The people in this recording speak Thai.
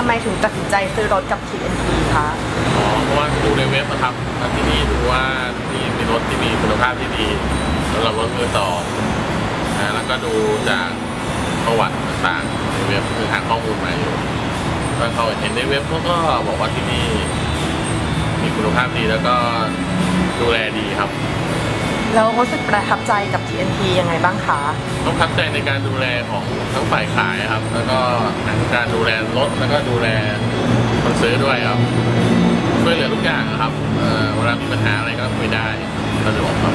ทำไมถึงตัดสินใจซื้อรถกับ TNT คะอ๋อเพราะว่าดูในเว็บนะครับที่นี่ดูว่าที่มีรถที่มีคุณภาพที่ดีสำหรับรถมือสองนะแล้วก็ดูจากประวัติต่างๆในเว็บคือหาข้อมูลมาอยู่ก็เขาเห็นในเว็บเขาก็บอกว่าที่นี่มีคุณภาพดีแล้วก็ดูแล แล้วรู้สึกประทับใจกับ TNT ยังไงบ้างคะต้องพับใจในการดูแลของทั้งฝ่ายขายครับ แล้วก็การดูแลรถแล้วก็ดูแลคนซื้อด้วยครับช่วยเหลือทุกอย่างครับเอ่อเวลามีปัญหาอะไรก็คุยได้สะดวกครับ